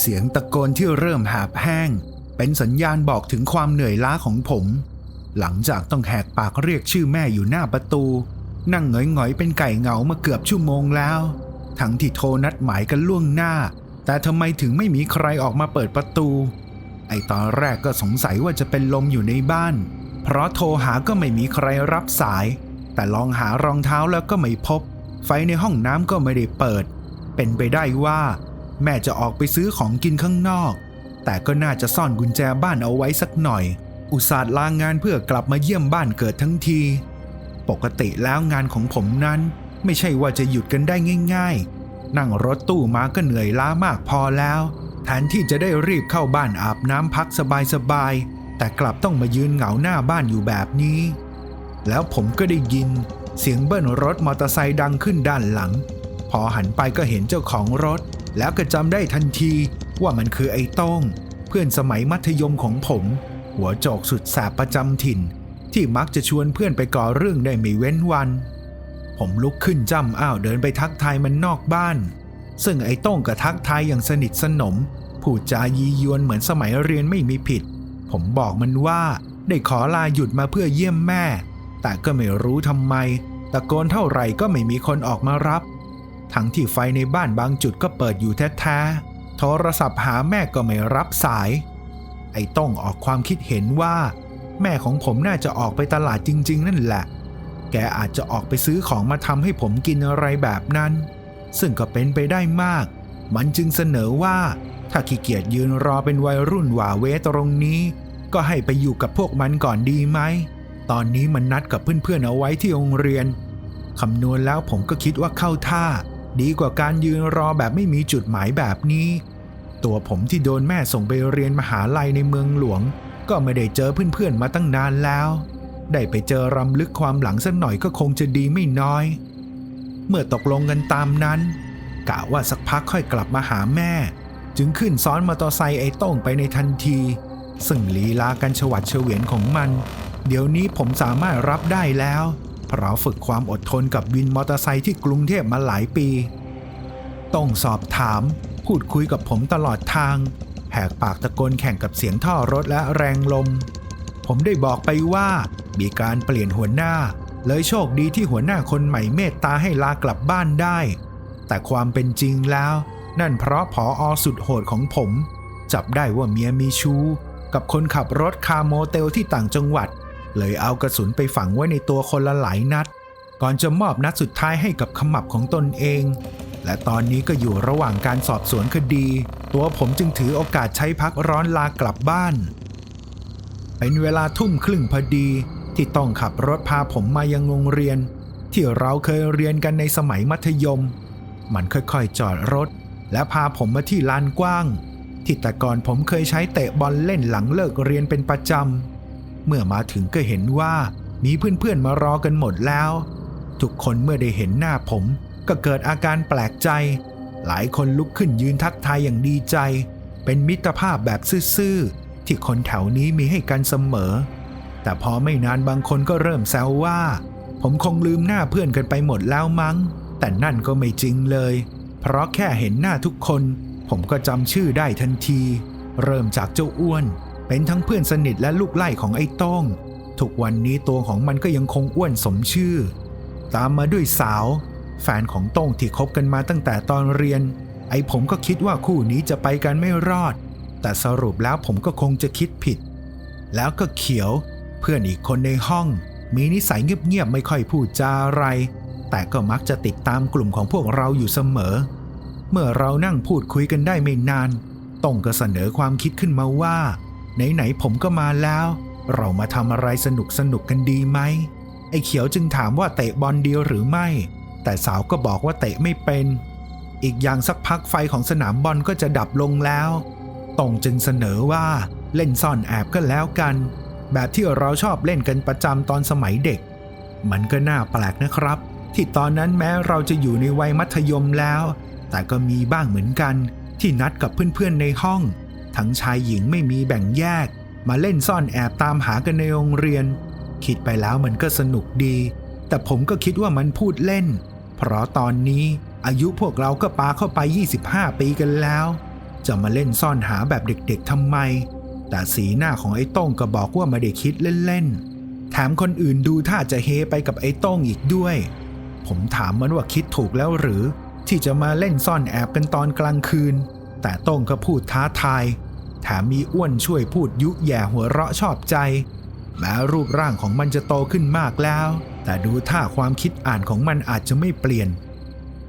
เสียงตะโกนที่เริ่มหาบแห้ง เป็นสัญญาณบอกถึงความเหนื่อยล้าของผม หลังจากต้องแหกปากเรียกชื่อแม่อยู่หน้าประตู นั่งหงอยๆเป็นไก่เหงามาเกือบชั่วโมงแล้ว ทั้งที่โทรนัดหมายกันล่วงหน้า แต่ทำไมถึงไม่มีใครออกมาเปิดประตู ไอตอนแรกก็สงสัยว่าจะเป็นลมอยู่ในบ้าน เพราะโทรหาก็ไม่มีใครรับสาย แต่ลองหารองเท้าแล้วก็ไม่พบ ไฟในห้องน้ำก็ไม่ได้เปิด เป็นไปได้ว่า แม่จะออกไปซื้อของกินข้างนอก แต่ก็น่าจะซ่อนกุญแจบ้านเอาไว้สักหน่อย อุตส่าห์ลางงานเพื่อกลับมาเยี่ยมบ้านเกิดทั้งที ปกติแล้วงานของผมนั้น ไม่ใช่ว่าจะหยุดกันได้ง่าย ๆ นั่งรถตู้มาก็เหนื่อยล้ามากพอแล้วแทนที่จะได้รีบเข้าบ้านอาบน้ำพักสบายๆแต่กลับต้องมายืนเหงาหน้าบ้านอยู่แบบนี้ แล้วผมก็ได้ยิน เสียงเบิ้ลรถมอเตอร์ไซค์ดังขึ้นด้านหลัง พอหันไปก็เห็นเจ้าของรถ แล้วก็จำได้ทันทีว่ามันคือไอ้ต้อง เพื่อนสมัยมัธยมของผม หัวโจกสุดแสบประจำถิ่น ที่มักจะชวนเพื่อนไปก่อเรื่องได้ไม่เว้นวัน ผมลุกขึ้นจำอ้าวเดินไปทักทายมันนอกบ้าน ซึ่งไอ้ต้องก็ทักทายอย่างสนิทสนมพูดจายียวนเหมือนสมัยเรียนไม่มีผิด ผมบอกมันว่าได้ขอลาหยุดมาเพื่อเยี่ยมแม่ แต่ก็ไม่รู้ทำไมตะโกนเท่าไหร่ก็ไม่มีคนออกมารับ ทั้งที่ไฟในบ้านบางจุดก็เปิดอยู่แท้ๆ โทรศัพท์หาแม่ก็ไม่รับสาย ไอ้ต้องออกความคิดเห็นว่า แม่ของผมน่าจะออกไปตลาดจริง ๆ นั่นแหละ แกอาจจะออกไปซื้อของมาทำให้ผมกินอะไรแบบนั้น ซึ่งก็เป็นไปได้มาก มันจึงเสนอว่า ถ้าขี้เกียจยืนรอเป็นวัยรุ่นหว่าเวตรงนี้ ก็ให้ไปอยู่กับพวกมันก่อนดีไหม ตอนนี้มันนัดกับเพื่อนๆเอาไว้ที่โรงเรียนคำนวณแล้วผมก็คิดว่าเข้าท่า ดีกว่าการยืนรอแบบไม่มีจุดหมายแบบนี้ ตัวผมที่โดนแม่ส่งไปเรียนมหาลัยในเมืองหลวง ก็ไม่ได้เจอเพื่อนๆมาตั้งนานแล้ว ได้ไปเจอรำลึกความหลังสักหน่อยก็คงจะดีไม่น้อย เมื่อตกลงกันตามนั้นกะว่าสักพักค่อยกลับมาหาแม่ จึงขึ้นซ้อนมอเตอร์ไซค์ไอ้ต้งไปในทันที ซึ่งลีลากันฉวัดเฉวียนของมัน เดี๋ยวนี้ผมสามารถรับได้แล้ว เพราะฝึกความอดทนกับวินมอเตอร์ไซค์ที่กรุงเทพมาหลายปี ต้องสอบถาม พูดคุยกับผมตลอดทาง แหกปากตะโกนแข่งกับเสียงท่อรถและแรงลม ผมได้บอกไปว่า มีการเปลี่ยนหัวหน้า เลยโชคดีที่หัวหน้าคนใหม่เมตตาให้ลากลับบ้านได้ แต่ความเป็นจริงแล้ว นั่นเพราะผออสุดโหดของผม จับได้ว่าเมียมีชู้กับคนขับรถคาโมเตลที่ต่างจังหวัด เลยเอากระสุนไปฝังไว้ในตัวคนละหลายนัด ก่อนจะมอบนัดสุดท้ายให้กับขมับของตนเอง และตอนนี้ก็อยู่ระหว่างการสอบสวนคดี ตัวผมจึงถือโอกาสใช้พักร้อนลากลับบ้าน เป็นเวลาทุ่มครึ่งพอดีที่ต้องขับรถพาผมมายังโรงเรียน ที่เราเคยเรียนกันในสมัยมัธยม มันค่อยๆจอดรถ และพาผมมาที่ลานกว้าง ที่แต่ก่อนผมเคยใช้เตะบอลเล่นหลังเลิกเรียนเป็นประจำ เมื่อมาถึงก็เห็นว่ามีเพื่อนๆมารอกันหมดแล้ว ทุกคนเมื่อได้เห็นหน้าผมก็เกิดอาการแปลกใจ หลายคนลุกขึ้นยืนทักทายอย่างดีใจ เป็นมิตรภาพแบบซื่อๆที่คนแถวนี้มีให้กันเสมอ แต่พอไม่นานบางคนก็เริ่มแซวว่า ผมคงลืมหน้าเพื่อนกันไปหมดแล้วมั้ง แต่นั่นก็ไม่จริงเลย เพราะแค่เห็นหน้าทุกคน ผมก็จำชื่อได้ทันที เริ่มจากเจ้าอ้วน เป็นทั้งเพื่อนสนิทและลูกไล่ของไอ้ต้อง ทุกวันนี้ตัวของมันก็ยังคงอ้วนสมชื่อ ตามมาด้วยสาว แฟนของโต้งที่คบกันมาตั้งแต่ตอนเรียน ไอ้ผมก็คิดว่าคู่นี้จะไปกันไม่รอด แต่สรุปแล้วผมก็คงจะคิดผิด แล้วก็เขียว เพื่อนอีกคนในห้อง มีนิสัยเงียบๆไม่ค่อยพูดจาอะไร แต่ก็มักจะติดตามกลุ่มของพวกเราอยู่เสมอ เมื่อเรานั่งพูดคุยกันได้ไม่นานต้องก็เสนอความคิดขึ้นมาว่า ไหนๆผมก็มาแล้ว เรามาทำอะไรสนุกสนุกๆกันดีไหมไอ้เขียวจึงถามว่าเตะบอลดีหรือไม่ แต่สาวก็บอกว่าเตะไม่เป็น อีกอย่างสักพักไฟของสนามบอลก็จะดับลงแล้วตงจึงเสนอว่าเล่นซ่อนแอบก็แล้วกัน แบบที่เราชอบเล่นกันประจำตอนสมัยเด็ก มันก็น่าแปลกนะครับ ที่ตอนนั้นแม้เราจะอยู่ในวัยมัธยมแล้ว แต่ก็มีบ้างเหมือนกันที่นัดกับเพื่อนๆในห้อง ทั้งชายหญิงไม่มีแบ่งแยก มาเล่นซ่อนแอบตามหากันในโรงเรียน คิดไปแล้วมันก็สนุกดี แต่ผมก็คิดว่ามันพูดเล่น เพราะตอนนี้อายุพวกเราก็ปาเข้าไป 25 ปีกันแล้ว จะมาเล่นซ่อนหาแบบเด็กๆทำไม แต่สีหน้าของไอ้ต้งก็บอกว่าไม่ได้คิดเล่นๆ แถมคนอื่นดูท่าจะเฮไปกับไอ้ต้งอีกด้วย ผมถามมันว่าคิดถูกแล้วหรือ ที่จะมาเล่นซ่อนแอบกันตอนกลางคืน แต่โต้งก็พูดท้าทาย แถมมีอ้วนช่วยพูดยุแย่หัวเราะชอบใจ แม้รูปร่างของมันจะโตขึ้นมากแล้ว แต่ดูท่าความคิดอ่านของมันอาจจะไม่เปลี่ยน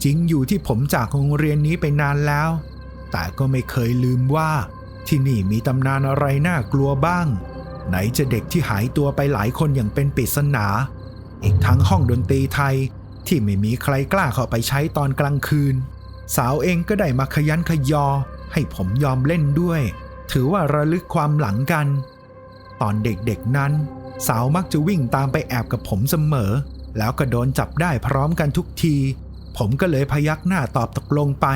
จริงอยู่ที่ผมจากโรงเรียนนี้ไปนานแล้ว แต่ก็ไม่เคยลืมว่า ที่นี่มีตำนานอะไรน่ากลัวบ้าง ไหนจะเด็กที่หายตัวไปหลายคนอย่างเป็นปริศนา อีกทั้งห้องดนตรีไทยที่ไม่มีใครกล้าเข้าไปใช้ตอนกลางคืน สาวเองก็ได้มาขยันขยอ ให้ผมยอมเล่นด้วย ถือว่าระลึกความหลังกัน ตอนเด็กๆนั้น สาวมักจะวิ่งตามไปแอบกับผมเสมอ แล้วก็โดนจับได้พร้อมกันทุกที ผมก็เลยพยักหน้าตอบตกลงไป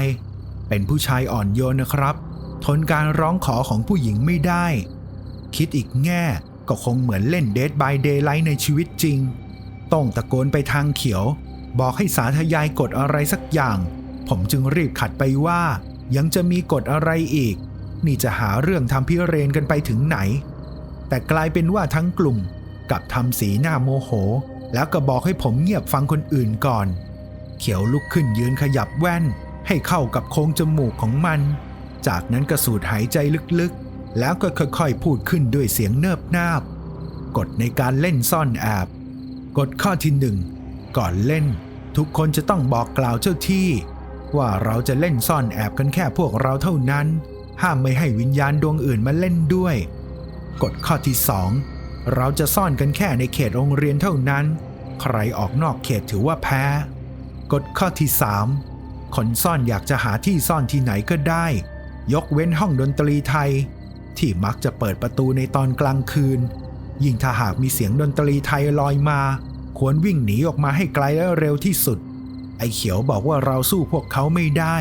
เป็นผู้ชายอ่อนโยนนะครับ ทนการร้องขอของผู้หญิงไม่ได้ คิดอีกแง่ก็คงเหมือนเล่น Dead by Daylight ในชีวิตจริง ต้องตะโกนไปทางเขียว บอกให้สาธยายกฎอะไรสักอย่าง ผมจึงรีบขัดไปว่า ยังจะมีกฎอะไรอีก นี่จะหาเรื่องทำพิเรนกันไปถึงไหน แต่กลายเป็นว่าทั้งกลุ่มกับทำสีหน้าโมโห แล้วก็บอกให้ผมเงียบฟังคนอื่นก่อน เขียวลุกขึ้นยืนขยับแว่น ให้เข้ากับโค้งจมูกของมัน จากนั้นก็สูดหายใจลึกๆ แล้วก็ค่อยๆ พูดขึ้นด้วยเสียงเนิบนาบกฎในการเล่นซ่อนแอบกฎข้อที่หนึ่งก่อนเล่น ทุกคนจะต้องบอกกล่าวเจ้าที่ ว่าเราจะเล่นซ่อนแอบกันแค่พวกเราเท่านั้น ห้ามไม่ให้วิญญาณดวงอื่นมาเล่นด้วย กฎข้อที่สองเราจะซ่อนกันแค่ในเขตโรงเรียนเท่านั้น ใครออกนอกเขตถือว่าแพ้ กฎข้อที่สามคนซ่อนอยากจะหาที่ซ่อนที่ไหนก็ได้ ยกเว้นห้องดนตรีไทย ที่มักจะเปิดประตูในตอนกลางคืน ยิ่งถ้าหากมีเสียงดนตรีไทยลอยมา ควรวิ่งหนีออกมาให้ไกลและเร็วที่สุด ไอ้เขียวบอกว่าเราสู้พวกเขาไม่ได้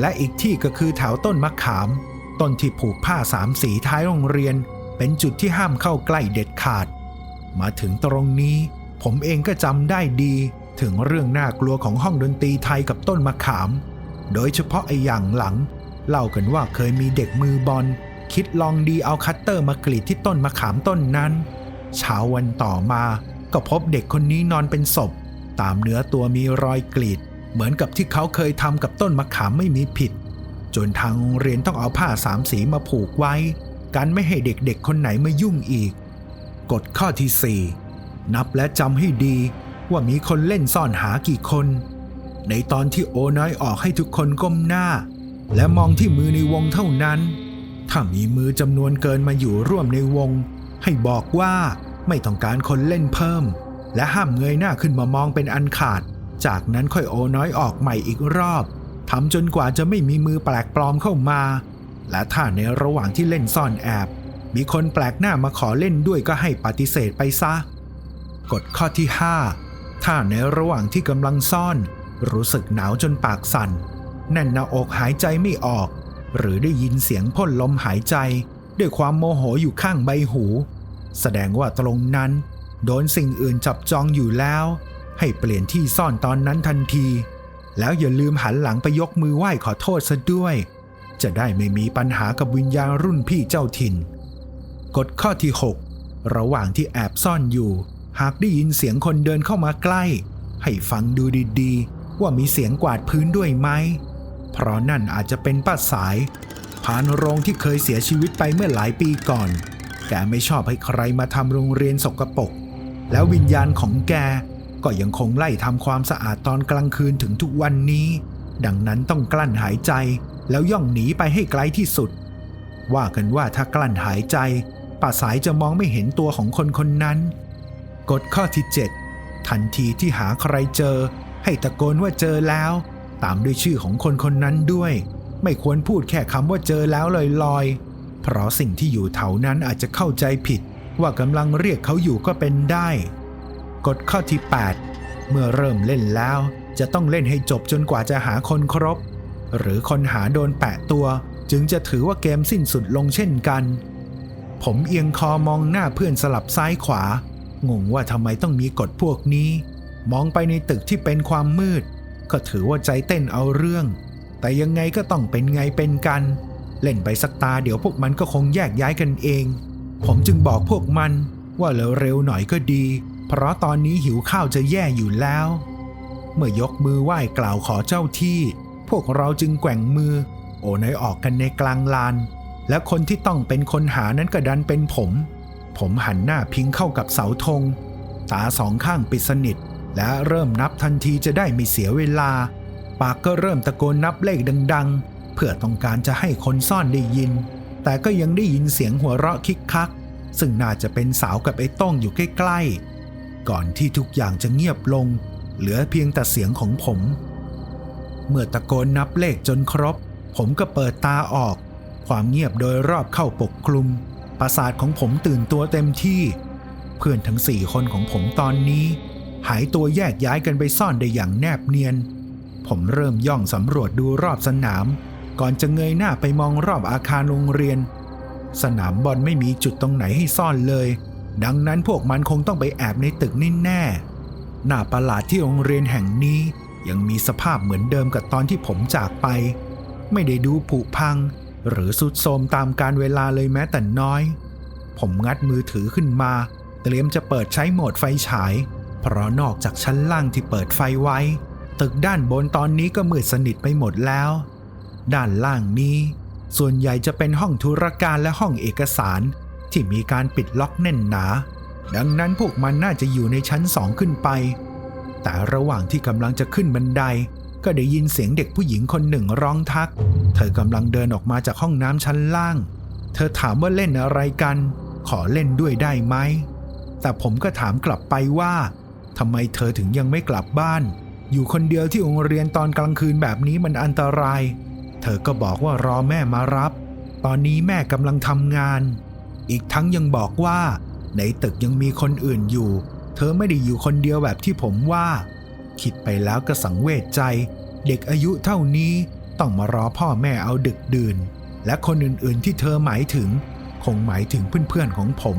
และอีกที่ก็คือแถวต้นมะขาม ต้นที่ผูกผ้าสามสีท้ายโรงเรียน เป็นจุดที่ห้ามเข้าใกล้เด็ดขาด มาถึงตรงนี้ ผมเองก็จำได้ดี ถึงเรื่องน่ากลัวของห้องดนตรีไทยกับต้นมะขาม โดยเฉพาะไอ้อย่างหลัง เล่ากันว่าเคยมีเด็กมือบอลคิดลองดีเอาคัตเตอร์มากรีดที่ต้นมะขามต้นนั้น เช้าวันต่อมาก็พบเด็กคนนี้นอนเป็นศพ ตามเนื้อตัวมีรอยกรีด เหมือนกับที่เขาเคยทำกับต้นมะขามไม่มีผิด จนทางโรงเรียนต้องเอาผ้าสามสีมาผูกไว้ กันไม่ให้เด็กๆคนไหนมายุ่งอีก กฎข้อที่ 4 นับและจำให้ดีว่ามีคนเล่นซ่อนหากี่คน ในตอนที่โอน้อยออกให้ทุกคนก้มหน้า และมองที่มือในวงเท่านั้น ถ้ามีมือจำนวนเกินมาอยู่ร่วมในวง ให้บอกว่าไม่ต้องการคนเล่นเพิ่ม และห้ามเงยหน้าขึ้นมามองเป็นอันขาด จากนั้นค่อยโอน้อยออกใหม่อีกรอบทำจนกว่าจะไม่มีมือแปลกปลอมเข้ามา และถ้าในระหว่างที่เล่นซ่อนแอบ มีคนแปลกหน้ามาขอเล่นด้วยก็ให้ปฏิเสธไปซะ กฎข้อที่ 5 ถ้าในระหว่างที่กำลังซ่อน รู้สึกหนาวจนปากสั่น แน่นหน้าอกหายใจไม่ออก หรือได้ยินเสียงพ่นลมหายใจ ด้วยความโมโหอยู่ข้างใบหู แสดงว่าตรงนั้น โดนสิ่งอื่นจับจองอยู่แล้ว ให้เปลี่ยนที่ซ่อนตอนนั้นทันที แล้วอย่าลืมหันหลังไปยกมือไหว้ขอโทษซะด้วย จะได้ไม่มีปัญหากับวิญญาณรุ่นพี่เจ้าถิ่น กฎข้อที่ 6 ระหว่างที่แอบซ่อนอยู่ หากได้ยินเสียงคนเดินเข้ามาใกล้ ให้ฟังดูดีๆ ว่ามีเสียงกวาดพื้นด้วยไหมเพราะนั่นอาจจะเป็นป้าสายผานโรงที่เคยเสียชีวิตไปเมื่อหลายปีก่อน แกไม่ชอบให้ใครมาทำโรงเรียนสกปรก แล้ววิญญาณของแกก็ยังคงไล่ทำความสะอาดตอนกลางคืนถึงทุกวันนี้ ดังนั้นต้องกลั้นหายใจแล้วย่องหนีไปให้ไกลที่สุด ว่ากันว่าถ้ากลั้นหายใจป้าสายจะมองไม่เห็นตัวของคนคนนั้น กฎข้อที่ 7 ทันทีที่หาใครเจอ ให้ตะโกนว่าเจอแล้ว ตามด้วยชื่อของคนคนนั้นด้วย ไม่ควรพูดแค่คำว่าเจอแล้วลอยๆ เพราะสิ่งที่อยู่แถวนั้นอาจจะเข้าใจผิด ว่ากำลังเรียกเขาอยู่ก็เป็นได้ กฎข้อที่ 8 เมื่อเริ่มเล่นแล้ว จะต้องเล่นให้จบจนกว่าจะหาคนครบ หรือคนหาโดนแปะตัว จึงจะถือว่าเกมสิ้นสุดลงเช่นกัน ผมเอียงคอมองหน้าเพื่อนสลับซ้ายขวางงว่าทำไมต้องมีกฎพวกนี้ มองไปในตึกที่เป็นความมืด ก็ถือว่าใจเต้นเอาเรื่อง แต่ยังไงก็ต้องเป็นไงเป็นกัน เล่นไปสักตาเดี๋ยวพวกมันก็คงแยกย้ายกันเอง ผมจึงบอกพวกมันว่าเร็วๆหน่อยก็ดี เพราะตอนนี้หิวข้าวจะแย่อยู่แล้ว เมื่อยกมือไหว้กล่าวขอเจ้าที่ พวกเราจึงแกว่งมือ โอนอยออกกันในกลางลาน และคนที่ต้องเป็นคนหานั้นก็ดันเป็นผม ผมหันหน้าพิงเข้ากับเสาธง ตาสองข้างปิดสนิท และเริ่มนับทันทีจะได้ไม่เสียเวลา ปากก็เริ่มตะโกนนับเลขดัง ๆ เพื่อต้องการจะให้คนซ่อนได้ยิน แต่ก็ยังได้ยินเสียงหัวเราะคิกคัก ซึ่งน่าจะเป็นสาวกับไอ้ต้องอยู่ใกล้ๆ ก่อนที่ทุกอย่างจะเงียบลง เหลือเพียงแต่เสียงของผม เมื่อตะโกนนับเลขจนครบ ผมก็เปิดตาออก ความเงียบโดยรอบเข้าปกคลุม ประสาทของผมตื่นตัวเต็มที่ เพื่อนทั้งสี่คนของผมตอนนี้ หายตัวแยกย้ายกันไปซ่อนได้อย่างแนบเนียน ผมเริ่มย่องสำรวจดูรอบสนาม ก่อนจะเงยหน้าไปมองรอบอาคารโรงเรียน สนามบอลไม่มีจุดตรงไหนให้ซ่อนเลย ดังนั้นพวกมันคงต้องไปแอบในตึกนี่แน่หน้าประหลาดที่โรงเรียนแห่งนี้ยังมีสภาพเหมือนเดิมกับตอนที่ผมจากไป ไม่ได้ดูผุพัง หรือสุดโทมตามการเวลาเลยแม้แต่น้อย ผมงัดมือถือขึ้นมา เตรียมจะเปิดใช้โหมดไฟฉาย เพราะนอกจากชั้นล่างที่เปิดไฟไว้ ตึกด้านบนตอนนี้ก็มืดสนิทไปหมดแล้ว ด้านล่างนี้ ส่วนใหญ่จะเป็นห้องธุรการและห้องเอกสารที่มีการปิดล็อกแน่นหนา ดังนั้นพวกมันน่าจะอยู่ในชั้นสองขึ้นไป แต่ระหว่างที่กำลังจะขึ้นบันได ก็ได้ยินเสียงเด็กผู้หญิงคนหนึ่งร้องทัก เธอกำลังเดินออกมาจากห้องน้ำชั้นล่าง เธอถามว่าเล่นอะไรกัน ขอเล่นด้วยได้ไหม แต่ผมก็ถามกลับไปว่าทำไมเธอถึงยังไม่กลับบ้าน อยู่คนเดียวที่โรงเรียนตอนกลางคืนแบบนี้มันอันตราย เธอก็บอกว่ารอแม่มารับ ตอนนี้แม่กำลังทำงาน อีกทั้งยังบอกว่า ในตึกยังมีคนอื่นอยู่ เธอไม่ได้อยู่คนเดียวแบบที่ผมว่า คิดไปแล้วก็สังเวชใจ เด็กอายุเท่านี้ต้องมารอพ่อแม่เอาดึกดื่น และคนอื่นๆที่เธอหมายถึง คงหมายถึงเพื่อนๆของผม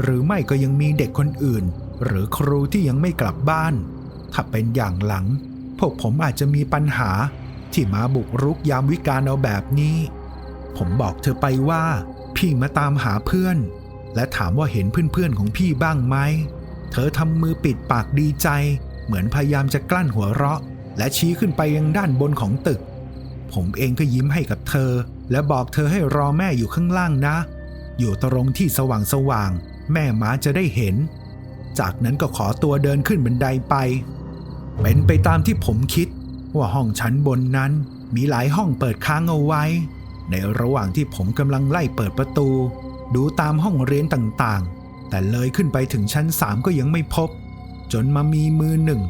หรือไม่ก็ยังมีเด็กคนอื่น หรือครูที่ยังไม่กลับบ้าน ถ้าเป็นอย่างหลัง พวกผมอาจจะมีปัญหา ที่มาบุกรุกยามวิกาลเอาแบบนี้ ผมบอกเธอไปว่า พี่มาตามหาเพื่อน และถามว่าเห็นเพื่อนๆของพี่บ้างไหม เธอทำมือปิดปากดีใจ เหมือนพยายามจะกลั้นหัวเราะ และชี้ขึ้นไปยังด้านบนของตึก ผมเองก็ยิ้มให้กับเธอ และบอกเธอให้รอแม่อยู่ข้างล่างนะ อยู่ตรงที่สว่างสว่างๆแม่ม้าจะได้เห็น จากนั้นก็ขอตัวเดินขึ้นบันไดไปเป็นไปตามที่ผมคิด ว่าห้องชั้นบนนั้นมีหลายห้องเปิดค้างเอาไว้ ในระหว่างที่ผมกำลังไล่เปิดประตู ดูตามห้องเรียนต่างๆ แต่เลยขึ้นไปถึงชั้นสามก็ยังไม่พบ จนมามีมือหนึ่ง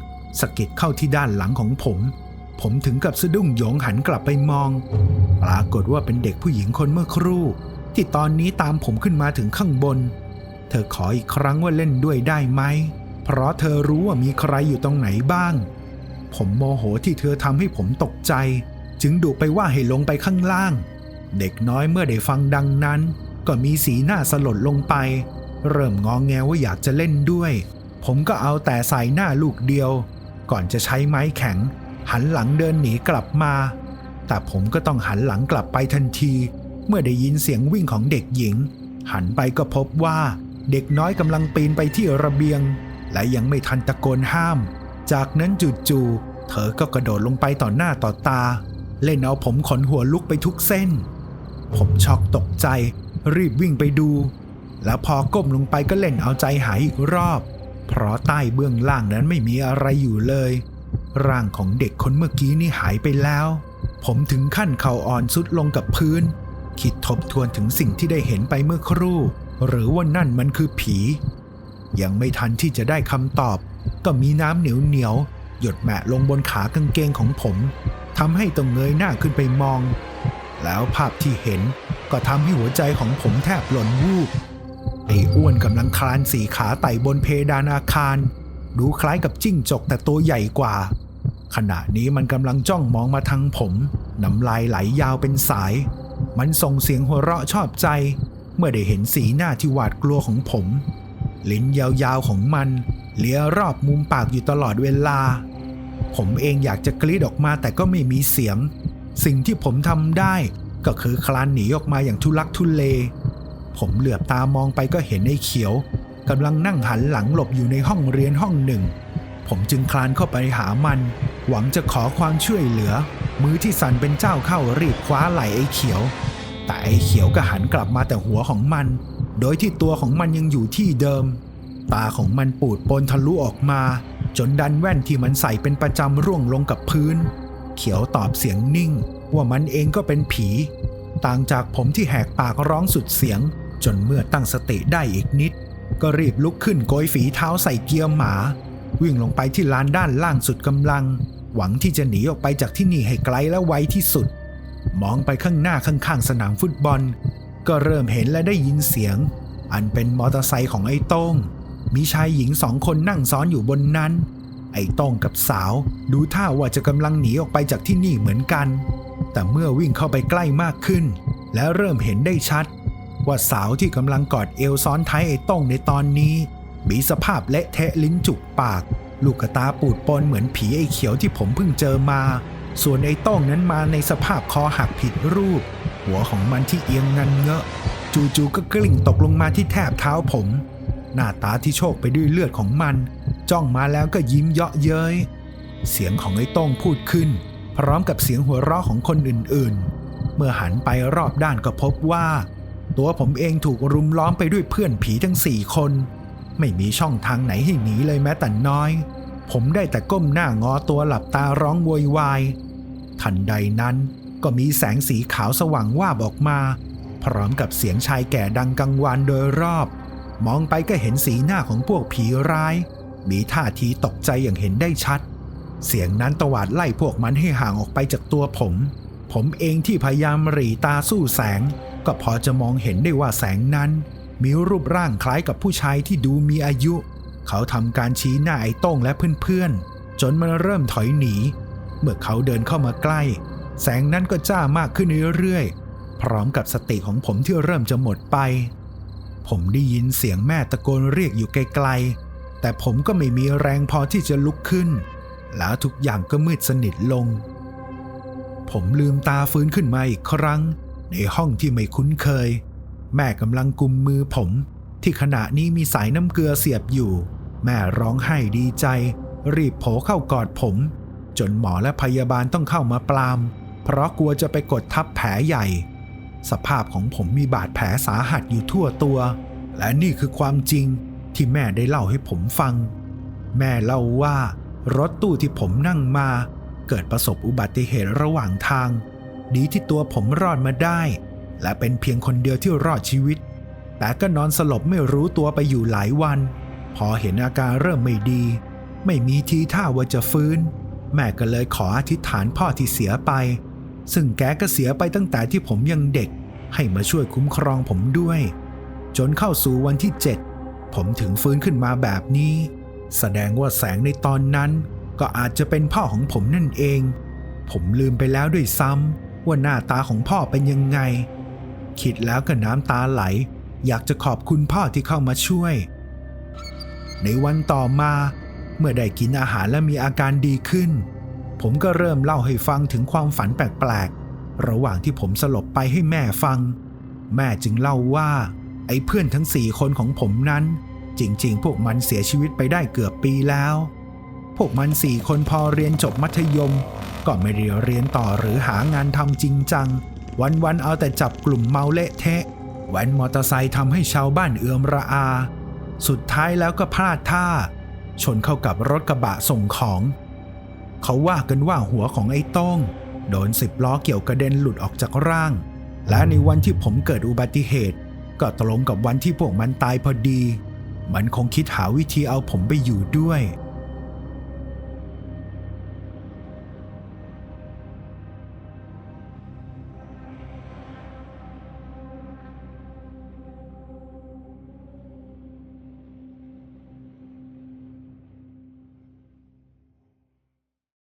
สะกิดเข้าที่ด้านหลังของผม ผมถึงกับสะดุ้งโยงหันกลับไปมอง ปรากฏว่าเป็นเด็กผู้หญิงคนเมื่อครู่ ที่ตอนนี้ตามผมขึ้นมาถึงข้างบน เธอขออีกครั้งว่าเล่นด้วยได้ไหม เพราะเธอรู้ว่ามีใครอยู่ตรงไหนบ้าง ผมโมโหที่เธอทำให้ผมตกใจ จึงดุไปว่าให้ลงไปข้างล่าง เด็กน้อยเมื่อได้ฟังดังนั้น ก็มีสีหน้าสลดลงไป เริ่มงองแงว่าอยากจะเล่นด้วย ผมก็เอาแต่ใส่หน้าลูกเดียว ก่อนจะใช้ไม้แข็ง หันหลังเดินหนีกลับมา แต่ผมก็ต้องหันหลังกลับไปทันที เมื่อได้ยินเสียงวิ่งของเด็กหญิง หันไปก็พบว่า เด็กน้อยกำลังปีนไปที่ระเบียง และยังไม่ทันตะโกนห้าม จากนั้นจู่ๆเธอก็กระโดดลงไปต่อหน้าต่อตา เล่นเอาผมขนหัวลุกไปทุกเส้น ผมช็อกตกใจ รีบวิ่งไปดู แล้วพอก้มลงไปก็เล่นเอาใจหายอีกรอบ เพราะใต้เบื้องล่างนั้นไม่มีอะไรอยู่เลย ร่างของเด็กคนเมื่อกี้นี่หายไปแล้ว ผมถึงขั้นเข่าอ่อนสุดลงกับพื้น คิดทบทวนถึงสิ่งที่ได้เห็นไปเมื่อครู่ หรือว่านั่นมันคือผี ยังไม่ทันที่จะได้คำตอบ ก็มีน้ำเหนียวเหนียวหยดแมะลงบนขากางเกงของผมทำให้ต้องเงยหน้าขึ้นไปมอง แล้วภาพที่เห็นก็ทำให้หัวใจของผมแทบหล่นวูบไอ้อ้วนกำลังคลานสี่ขาไต่บนเพดานอาคาร ดูคล้ายกับจิ้งจกแต่ตัวใหญ่กว่า ขณะนี้มันกำลังจ้องมองมาทางผมน้ำลายไหลยาวเป็นสาย มันส่งเสียงหัวเราะชอบใจ เมื่อได้เห็นสีหน้าที่หวาดกลัวของผม ลิ้นยาวๆของมัน เลียรอบมุมปากอยู่ตลอดเวลา ผมเองอยากจะกรีดออกมาแต่ก็ไม่มีเสียง สิ่งที่ผมทำได้ก็คือคลานหนีออกมาอย่างทุลักทุเล ผมเหลือบตามองไปก็เห็นไอ้เขียวกำลังนั่งหันหลังหลบอยู่ในห้องเรียนห้องหนึ่ง ผมจึงคลานเข้าไปหามัน หวังจะขอความช่วยเหลือ มือที่สั่นเป็นเจ้าเข้ารีบคว้าไหล่ไอ้เขียว แต่ไอ้เขียวก็หันกลับมาแต่หัวของมัน โดยที่ตัวของมันยังอยู่ที่เดิม ตาของมันปูดปนทะลุออกมา จนดันแว่นที่มันใส่เป็นประจำร่วงลงกับพื้น เขียวตอบเสียงนิ่ง ว่ามันเองก็เป็นผี ต่างจากผมที่แหกปากร้องสุดเสียง จนเมื่อตั้งสติได้อีกนิด ก็รีบลุกขึ้นโกยฝีเท้าใส่เกียร์หมา วิ่งลงไปที่ลานด้านล่างสุดกำลัง หวังที่จะหนีออกไปจากที่นี่ให้ไกลและไวที่สุด มองไปข้างหน้าข้างๆสนามฟุตบอล ก็เริ่มเห็นและได้ยินเสียง อันเป็นมอเตอร์ไซค์ของไอ้โต้ง มีชายหญิงสองคนนั่งซ้อนอยู่บนนั้น ไอ้ต้องกับสาว ดูท่าว่าจะกำลังหนีออกไปจากที่นี่เหมือนกัน แต่เมื่อวิ่งเข้าไปใกล้มากขึ้น และเริ่มเห็นได้ชัด ว่าสาวที่กำลังกอดเอวซ้อนท้ายไอ้ต้งในตอนนี้ มีสภาพเละเทะลิ้นจุกปาก ลูกตาปูดปนเหมือนผีไอ้เขียวที่ผมเพิ่งเจอมา ส่วนไอ้ต้งนั้นมาในสภาพคอหักผิดรูป หัวของมันที่เอียงงันเงอะ จู่ๆก็กลิ้งตกลงมาที่แทบเท้าผม หน้าตาที่โชคไปด้วยเลือดของมัน จ้องมาแล้วก็ยิ้มเยาะเย้ย เสียงของไอ้ต้งพูดขึ้น พร้อมกับเสียงหัวเราะของคนอื่นๆ เมื่อหันไปรอบด้านก็พบว่า ตัวผมเองถูกรุมล้อมไปด้วยเพื่อนผีทั้งสี่คน ไม่มีช่องทางไหนให้หนีเลยแม้แต่น้อย ผมได้แต่ก้มหน้างอตัวหลับตาร้องโวยวาย ทันใดนั้นก็มีแสงสีขาวสว่างวาบออกมา พร้อมกับเสียงชายแก่ดังกังวานโดยรอบ มองไปก็เห็นสีหน้าของพวกผีร้าย มีท่าทีตกใจอย่างเห็นได้ชัด เสียงนั้นตวาดไล่พวกมันให้ห่างออกไปจากตัวผม ผมเองที่พยายามหรีตาสู้แสง ก็พอจะมองเห็นได้ว่าแสงนั้น มีรูปร่างคล้ายกับผู้ชายที่ดูมีอายุ เขาทำการชี้หน้าไอ้ต้งและเพื่อนๆ จนมันเริ่มถอยหนี เมื่อเขาเดินเข้ามาใกล้ แสงนั้นก็จ้ามากขึ้นเรื่อยๆพร้อมกับสติของผมที่เริ่มจะหมดไป ผมได้ยินเสียงแม่ตะโกนเรียกอยู่ไกลๆ แต่ผมก็ไม่มีแรงพอที่จะลุกขึ้น แล้วทุกอย่างก็มืดสนิทลง ผมลืมตาฟื้นขึ้นมาอีกครั้ง ในห้องที่ไม่คุ้นเคย แม่กำลังกุมมือผม ที่ขณะนี้มีสายน้ำเกลือเสียบอยู่ แม่ร้องไห้ดีใจ รีบโผเข้ากอดผม จนหมอและพยาบาลต้องเข้ามาปราม เพราะกลัวจะไปกดทับแผลใหญ่ สภาพของผมมีบาดแผลสาหัสอยู่ทั่วตัว และนี่คือความจริงที่แม่ได้เล่าให้ผมฟัง แม่เล่าว่ารถตู้ที่ผมนั่งมา เกิดประสบอุบัติเหตุระหว่างทาง ดีที่ตัวผมรอดมาได้ และเป็นเพียงคนเดียวที่รอดชีวิต แต่ก็นอนสลบไม่รู้ตัวไปอยู่หลายวัน พอเห็นอาการเริ่มไม่ดี ไม่มีทีท่าว่าจะฟื้น แม่ก็เลยขออธิษฐานพ่อที่เสียไป ซึ่งแกก็เสียไปตั้งแต่ที่ผมยังเด็ก ให้มาช่วยคุ้มครองผมด้วย จนเข้าสู่วันที่ 7 ผมถึงฟื้นขึ้นมาแบบนี้ แสดงว่าแสงในตอนนั้น ก็อาจจะเป็นพ่อของผมนั่นเอง ผมลืมไปแล้วด้วยซ้ำว่าหน้าตาของพ่อเป็นยังไง คิดแล้วก็น้ำตาไหล อยากจะขอบคุณพ่อที่เข้ามาช่วย ในวันต่อมา เมื่อได้กินอาหารและมีอาการดีขึ้น ผมก็เริ่มเล่าให้ฟังถึงความฝันแปลกๆ ระหว่างที่ผมสลบไปให้แม่ฟัง แม่จึงเล่าว่า ไอ้เพื่อนทั้งสี่คนของผมนั้น จริงๆ พวกมันเสียชีวิตไปได้เกือบปีแล้ว พวกมันสี่คนพอเรียนจบมัธยม ก็ไม่ได้เรียนต่อหรือหางานทำจริงจัง วันๆเอาแต่จับกลุ่มเมาเละเทะแว้นมอเตอร์ไซค์ทำให้ชาวบ้านเอือมระอา สุดท้ายแล้วก็พลาดท่า ชนเข้ากับรถกระบะส่งของ เขาว่ากันว่าหัวของไอ้ต้อง โดนสิบล้อเกี่ยวกระเด็นหลุดออกจากร่าง และในวันที่ผมเกิดอุบัติเหตุ ก็ตรงกับวันที่พวกมันตายพอดี มันคงคิดหาวิธีเอาผมไปอยู่ด้วย